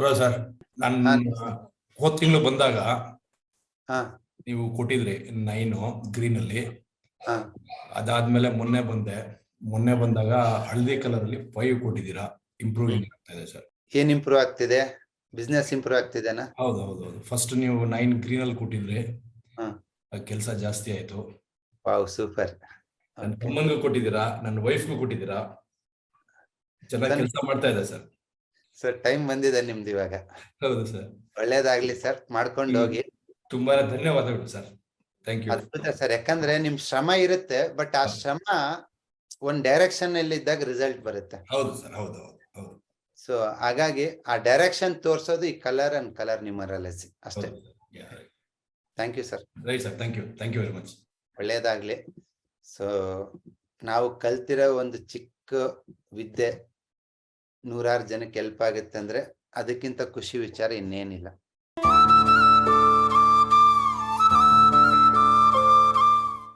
Hello sir ನಾನು. ಹೋದ್ ತಿಂಗಳು ಬಂದಾಗ ನೀವು ಕೊಟ್ಟಿದ್ರಿ ನೈನು ಗ್ರೀನ್ ಅಲ್ಲಿ. ಅದಾದ್ಮೇಲೆ ಮೊನ್ನೆ ಬಂದೆ. ಮೊನ್ನೆ ಬಂದಾಗ ಹಳದಿ ಕಲರ್ ಅಲ್ಲಿ ಫೈವ್ ಕೊಟ್ಟಿದ್ದೀರಾ. ಇಂಪ್ರೂವಿಂಗ್ ಆಗ್ತಾ ಇದೆ ಸರ್ ಏನ್ ಇಂಪ್ರೂವ್ ಆಗ್ತಿದೆ? ಬಿಸ್ನೆಸ್ ಇಂಪ್ರೂವ್ ಆಗ್ತಿದೆನಾ? ಹೌದು ಹೌದು ಹೌದು. ಫಸ್ಟ್ ನೀವು ನೈನ್ ಗ್ರೀನ್ ಅಲ್ಲಿ ಕೊಟ್ಟಿದ್ರಿ. ಕೆಲಸ ಜಾಸ್ತಿ ಆಯ್ತು. ವಾವ್ ಸೂಪರ್ ನನ್ನ ತಮ್ಮಂಗೂ ಕೊಟ್ಟಿದ್ದೀರಾ ನನ್ನ ವೈಫ್ಗೂ ಕೊಟ್ಟಿದ್ದೀರಾ. ಚೆನ್ನಾಗಿ ಕೆಲಸ ಮಾಡ್ತಾ ಇದೆ ಸರ್ ಸರ್ ಟೈಮ್ ಬಂದಿದೆ ನಿಮ್ದು ಇವಾಗ. ಹೌದು ಸರ್. ಒಳ್ಳೇದಾಗ್ಲಿ ಸರ್. ಮಾಡ್ಕೊಂಡು ಹೋಗಿ. ತುಂಬಾನೇ ಧನ್ಯವಾದಗಳು ಸರ್. ಥ್ಯಾಂಕ್ ಯು ಅದ್ಭುತ ಸರ್. ಯಾಕಂದ್ರೆ ನಿಮ್ ಶ್ರಮ ಇರುತ್ತೆ ಬಟ್ ಆ ಶ್ರಮ ಒಂದ್ ಡೈರೆಕ್ಷನ್ ಅಲ್ಲಿ ಇದ್ದಾಗ ರಿಸಲ್ಟ್ ಬರುತ್ತೆ. ಹೌದು ಸರ್. ಹೌದು ಹೌದು ಹೌದು. ಸೊ ಹಾಗಾಗಿ ಆ ಡೈರೆಕ್ಷನ್ ತೋರ್ಸೋದು ಈ ಕಲರ್ ಅಂಡ್ ಕಲರ್ ನಿಮರಲೆಸಿ ಅಷ್ಟೇ. Thank you sir right sir thank you thank you very much ಒಳ್ಳೇದಾಗ್ಲಿ. ಸೊ ನಾವು ಕಲ್ತಿರೋ ಒಂದು ಚಿಕ್ಕ ವಿದ್ಯೆ ನೂರಾರು ಜನಕ್ಕೆ ಹೆಲ್ಪ್ ಆಗುತ್ತೆ ಅಂದ್ರೆ ಅದಕ್ಕಿಂತ ಖುಷಿ ವಿಚಾರ ಇನ್ನೇನಿಲ್ಲ.